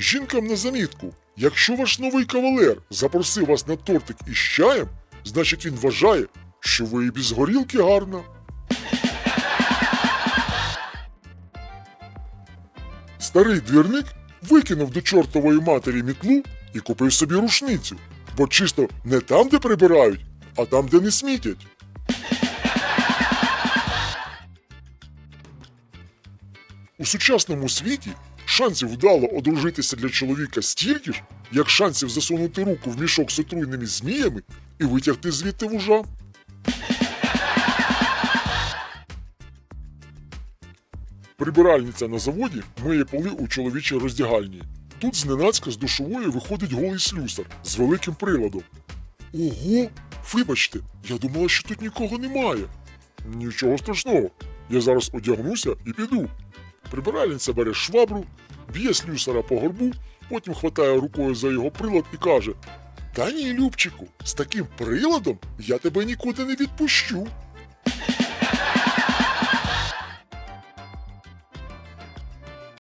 Жінкам на замітку, якщо ваш новий кавалер запросив вас на тортик із чаєм, значить він вважає, що ви і без горілки гарна. Старий двірник викинув до чортової матері мітлу і купив собі рушницю, бо чисто не там, де прибирають, а там, де не смітять. У сучасному світі шансів вдало одружитися для чоловіка стільки ж, як шансів засунути руку в мішок з отруйними зміями і витягти звідти вужа. Прибиральниця на заводі миє поли у чоловічій роздягальні. Тут зненацька з душової виходить голий слюсар з великим приладом. Ого, вибачте, я думала, що тут нікого немає. Нічого страшного, я зараз одягнуся і піду. Прибиральниця бере швабру, б'є слюсара по горбу, потім хватає рукою за його прилад і каже: Та ні, Любчику, з таким приладом я тебе нікуди не відпущу.